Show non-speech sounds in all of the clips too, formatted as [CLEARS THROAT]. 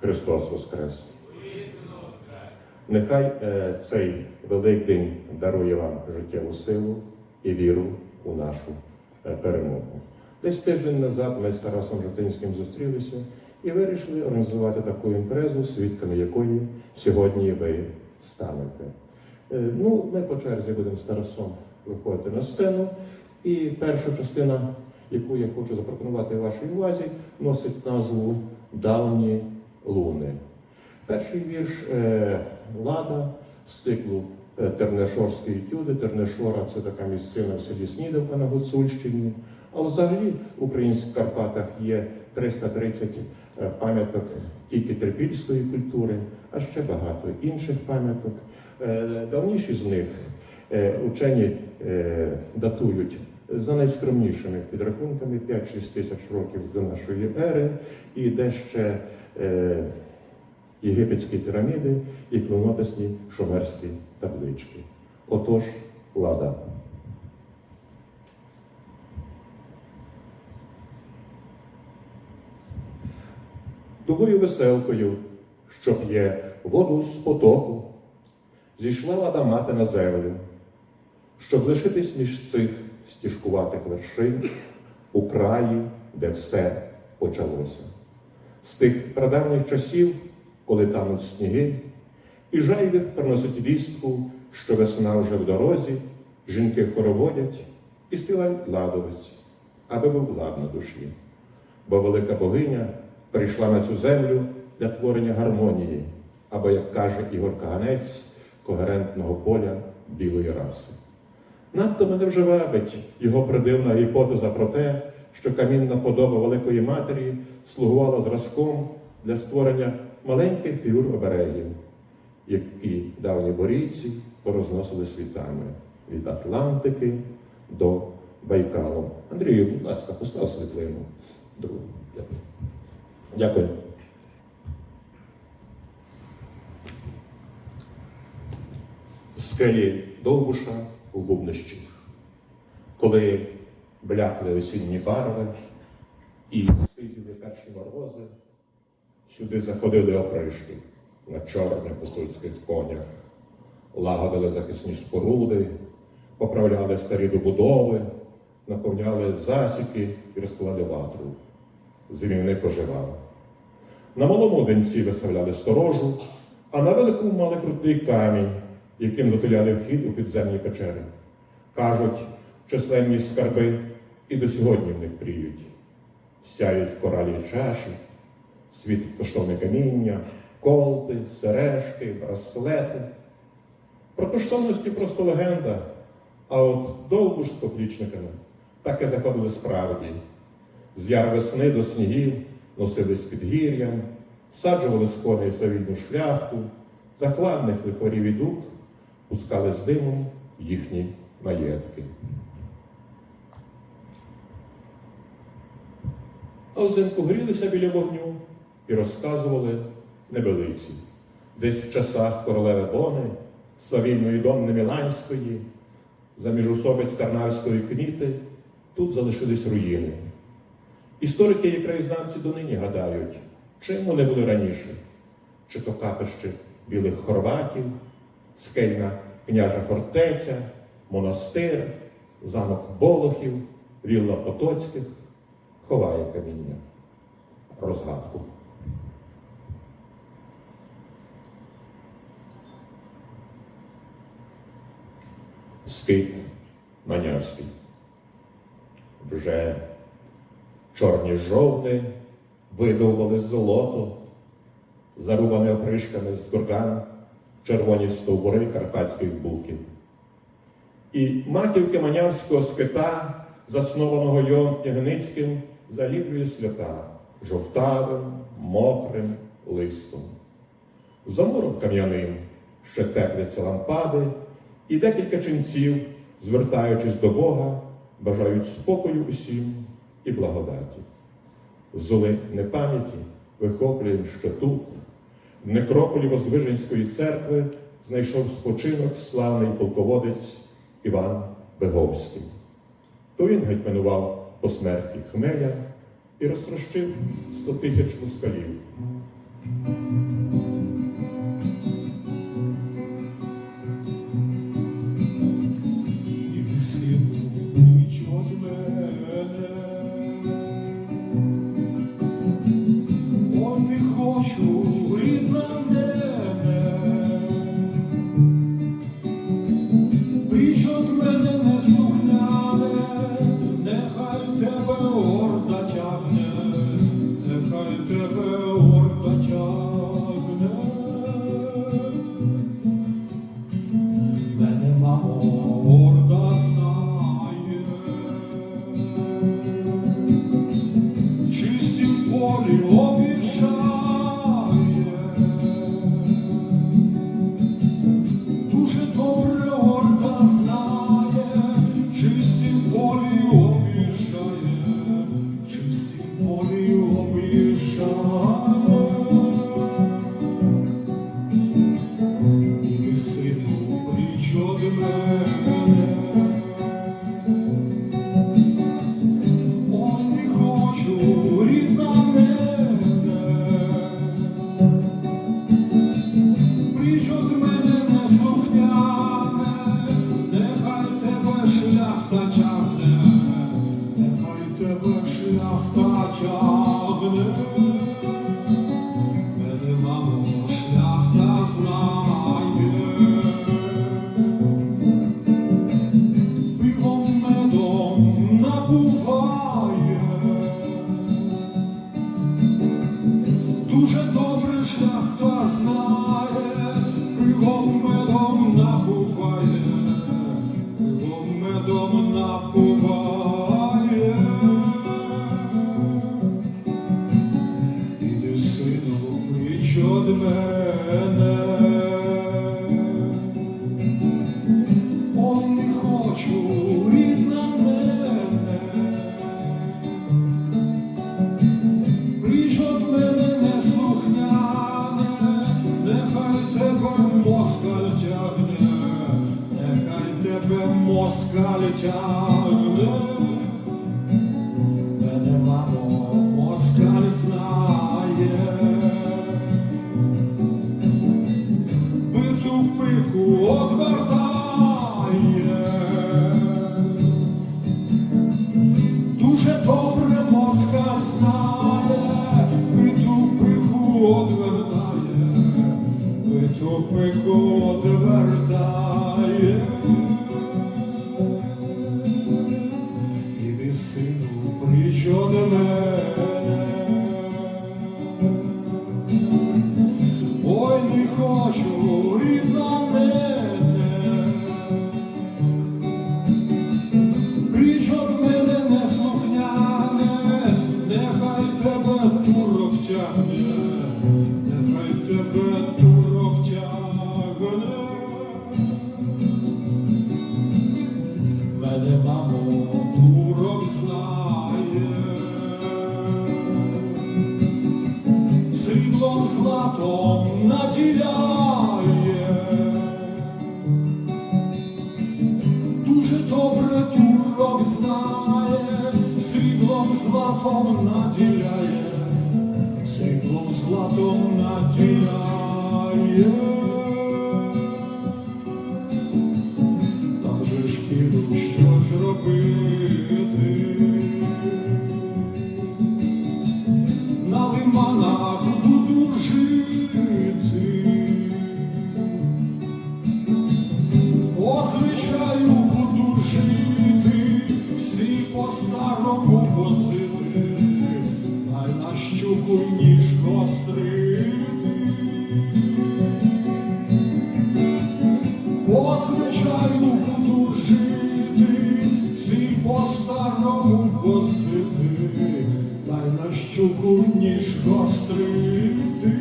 Христос Воскрес! Нехай е, цей Великдень дарує вам життєву силу і віру у нашу е, перемогу. Десь тиждень назад ми з Тарасом Жовтинським зустрілися і вирішили організувати таку імпрезу, свідками якої сьогодні ви станете. Е, Ну, ми по черзі будемо з Тарасом виходити на сцену. І перша частина, яку я хочу запропонувати вашій увазі, носить назву Давні луни. Перший вірш е, Лада з циклу е, Тернешорські етюди. Тернешора це така місцина в селі Снідовка на Гуцульщині. А взагалі в українських Карпатах є 330 е, пам'яток тільки трипільської культури, а ще багато інших пам'яток. Давніші з них учені датують за найскромнішими підрахунками 5-6 тисяч років до нашої ери, і де ще єгипетські піраміди і клинописні шумерські таблички. Отож, лада. Дугою веселкою, що п'є воду з потоку, зійшла лада мати на землю, щоб лишитись між цих стіжкуватих вершин у краї, де все почалося. З тих прадавніх часів, коли тануть сніги, і жайвір приносить вістку, що весна вже в дорозі, жінки хороводять і співають ладовиць, аби був лад на душі. Бо велика богиня прийшла на цю землю для творення гармонії, або, як каже Ігор Каганець, когерентного поля білої раси. Надто мене вже вабить його придивна гіпотеза про те, що камінна подоба Великої Матері слугувала зразком для створення маленьких фігур оберегів, які давні борійці порозносили світами від Атлантики до Байкалу. Андрію, будь ласка, постав світлину. Другу. Дякую. Дякую. Скелі Довбуша у Бубнищі, коли блякли осінні барви і перші морози, сюди заходили опришки на чорних гуцульських конях, лагодили захисні споруди, поправляли старі добудови, наповняли засіки і розкладали ватру. Зимівник оживав. На малому денці виставляли сторожу, а на великому мали крутий камінь, яким затуляли вхід у підземні печери. Кажуть, численні скарби і до сьогодні в них пріють. Сяють коралі чаші, світить коштовне каміння, колти, сережки, браслети. Про коштовності просто легенда, а от довго ж з поплічниками так і заходили справді. З яр весни до снігів носились підгір'ям, саджували з коней совільну шляхту, захладних лихварів і дух пускали з димом їхні маєтки. А взимку грілися біля вогню і розказували небелиці. Десь в часах королеви Бони, славільної Донни Міланської, за міжусобиць Тарнавської квіти, тут залишились руїни. Історики і краєзнавці донині гадають, чим вони були раніше, чи то капище білих хорватів, скельна княжа фортеця, монастир, замок Болохів, вілла Потоцьких, ховає каміння, розгадку. Скит Манявський. Вже чорні жовни видовбали золото, зарубане опришками з курган, червоні стовбури карпатських буків. І матівки Манявського скита, заснованого Йом Ягницьким, заліплює сльота жовтавим, мокрим листом. За муром кам'яним ще тепляться лампади, і декілька ченців, звертаючись до Бога, бажають спокою усім і благодаті. Золи непам'яті вихоплюємо, що тут, в некрополі Воздвиженської церкви, знайшов спочинок славний полководець Іван Беговський. То він гетьманував по смерті Хмеля і розтрощив сто тисяч Дуже добре шляхта знає, мамо москаль знає. Биту пику одвертає. Дуже добре москаль знає, биту пику одвертає, биту пику одвертає. złotą nadzieję. Всі по-старому возити, дай на щуку ніж гострити.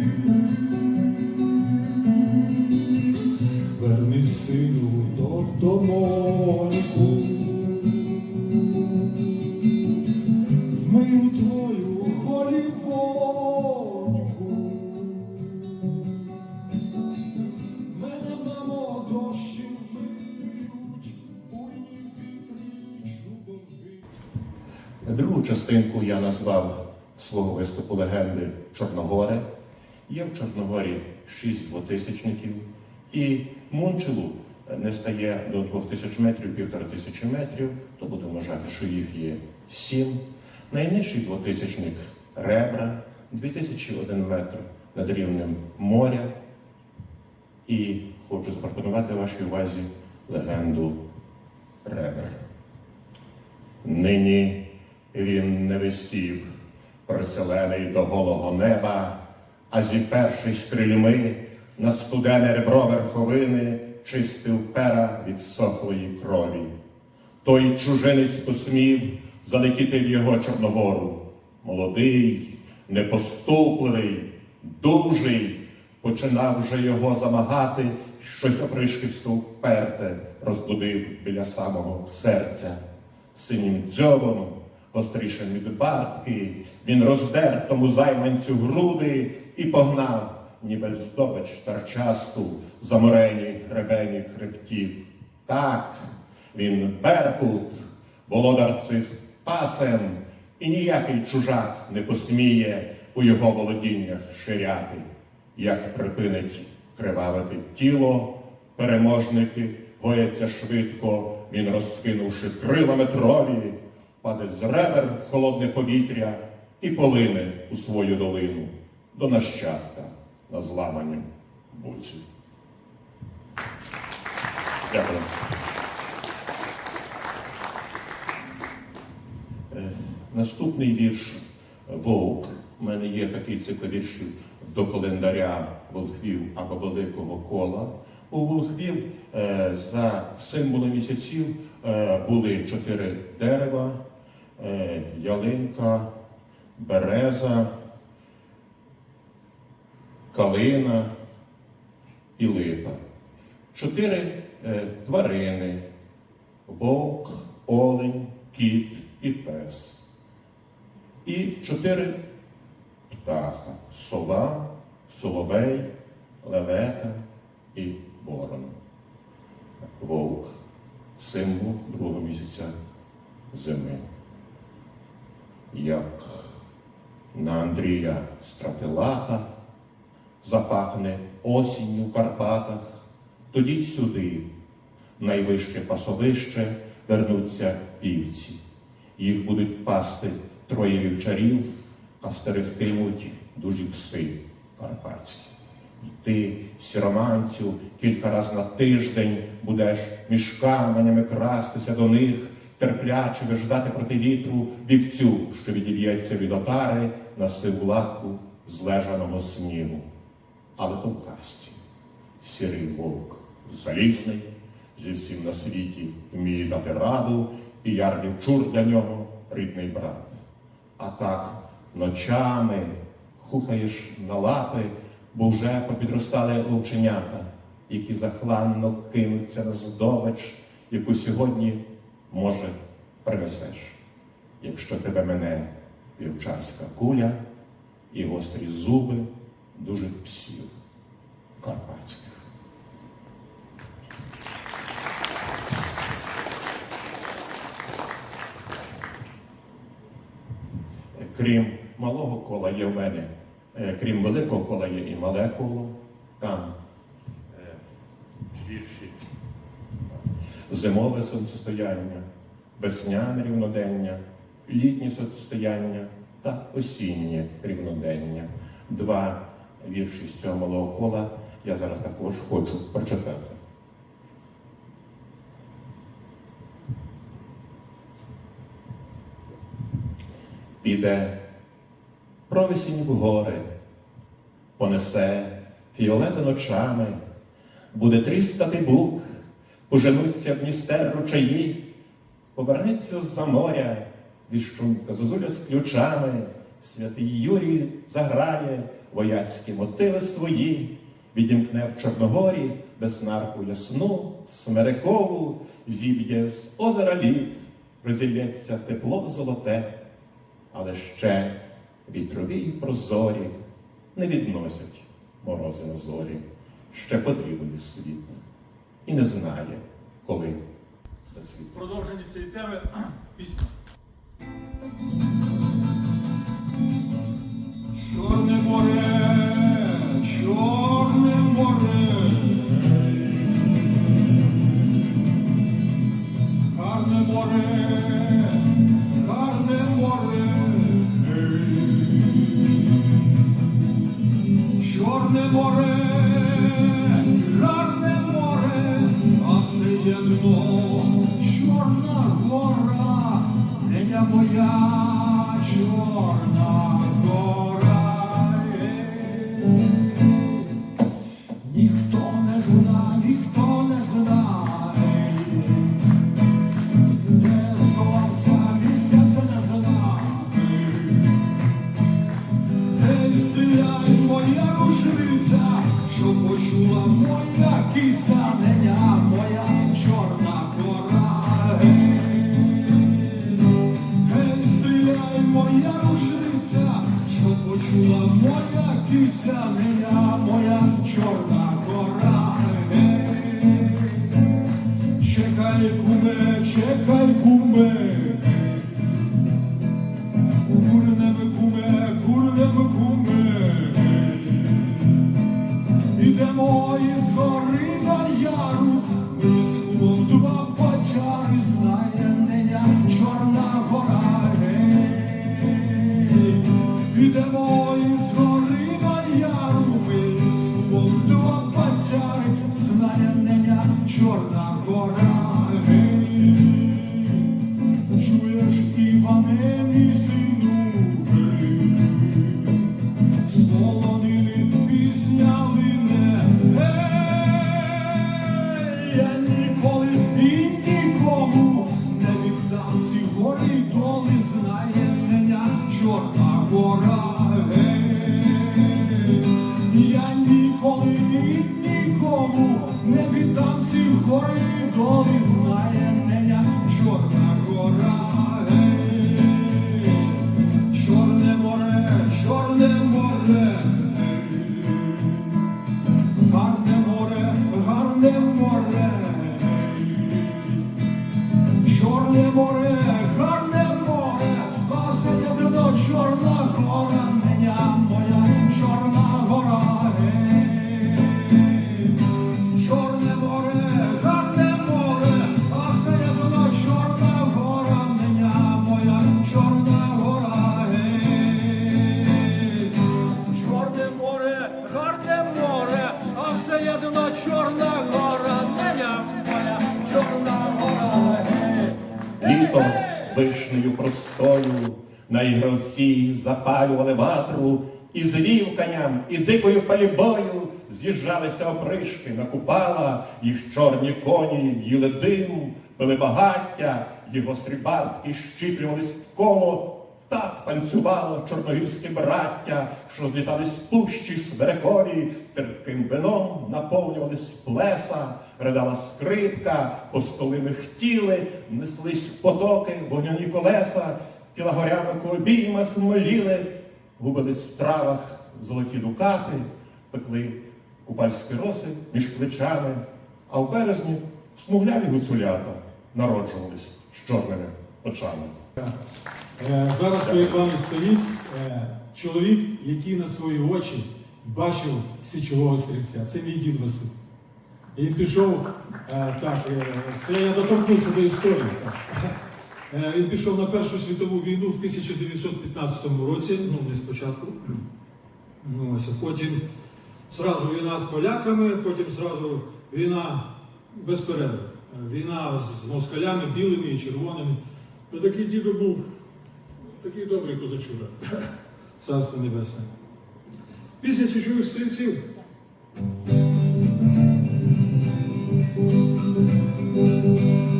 Верни сину додомоньку, виступу легенди Чорногори. Є в Чорногорі шість двотисячників, і Мунчелу не стає до двох тисяч метрів, півтора тисячі метрів, то будемо вважати, що їх є сім. Найнижчий двотисячник Ребра, 2001 метр над рівнем моря. І хочу запропонувати вашій увазі легенду Ребер. Нині він не вистів, приселений до голого неба, а зіпершись крильми на студене ребро верховини, чистив пера від сохлої крові. Той чужинець посмів залетіти його Чорногору. Молодий, непоступливий, дужий, починав вже його замагати, щось опришківсько вперте розбудив біля самого серця. Синім дзьобом, гострішим від бартки, він роздер тому займанцю груди і погнав, ніби здобич тарчасту, заморені гребені хребтів. Так, він Беркут, володар цих пасем, і ніякий чужак не посміє у його володіннях ширяти, як припинить кривавити тіло, переможники гояться швидко, він розкинувши крила метрові, паде з ребер холодне повітря і полине у свою долину до нащадка на зламанім буці. Дякую. Е, Наступний вірш Вовк. У мене є такий цикл віршів до календаря волхвів або Великого кола. У волхвів е, за символи місяців е, були чотири дерева, ялинка, береза, калина і липа. Чотири е, тварини вовк, олень, кіт і пес. І чотири птаха сова, соловей, лелека і ворон. Вовк символ другого місяця зими. Як на Андрія Стратилата запахне осінню в Карпатах, тоді сюди, найвище пасовище, вернуться вівці. Їх будуть пасти троє вівчарів, а стерегтимуть дужі пси карпатські. І ти, сіроманцю, кілька раз на тиждень будеш між каменями крастися до них, терпляче виждати проти вітру вівцю, що відіб'ється від отари на сиву латку злежаного снігу. Але то в казці сірий вовк залізний, зі всім на світі вміє дати раду, і ярдів чур для нього рідний брат. А так ночами хухаєш на лапи, бо вже попідростали вовченята, які захланно кинуться на здобич, яку сьогодні, може, принесеш, якщо тебе мене вівчарська куля і гострі зуби дужих псів карпатських. Крім малого кола є в мене, е, крім великого кола є і мале коло. Там е, вірші. Зимове сонцестояння, весняне рівнодення, літнє сонцестояння та осіннє рівнодення. Два вірші з цього малого кола я зараз також хочу прочитати. Піде провесінь в гори, понесе фіолети ночами, буде тріскати бук, поженуться в містер ручаї, повернеться з-за моря, віщунка зозуля з ключами, святий Юрій заграє. Вояцькі мотиви свої, відімкне в Чорногорі веснарку ясну, смерекову, зіб'є з озера лід, розілється тепло золоте. Але ще вітрові й прозорі. Не відносять морози на зорі, ще потрібен світ і не знає, коли зацвіт. Продовження цієї теми [CLEARS THROAT] пісня. Чорне море, чорне море. Гарне море, гарне море. чорне море, все чорна гора, я моя чорна куме, чекай, куме. Запалювали ватру, і з вівканям, і дикою палібою з'їжджалися опришки на купала, їх чорні коні їли дим, пили багаття, їх гострі бартки щіплювались в коло. Так танцювало чорногірське браття, що злітали з пущі смерекові, терпким вином наповнювались плеса, ридала скрипка, по столи михтіли, неслись потоки, вогняні колеса, тіла горянок у обіймах мліли, губились в травах золоті дукати, пекли купальські роси між плечами, а в березні смугляві гуцулята народжувались з чорними очами. Е, Зараз перед вами стоїть е, чоловік, який на свої очі бачив січового стрільця. Це мій дід Василь. І він пішов, е, так, це я доторкнувся до історії. Так. Е, Він пішов на Першу світову війну в 1915 році, ну не спочатку. Ну, ось, потім зразу війна з поляками, потім зразу війна без перерви. Е, Війна з москалями, білими і червоними. Ну, такий дідо був такий добрий козачура. [LAUGHS] Царство небесне. Після січових стрільців. Як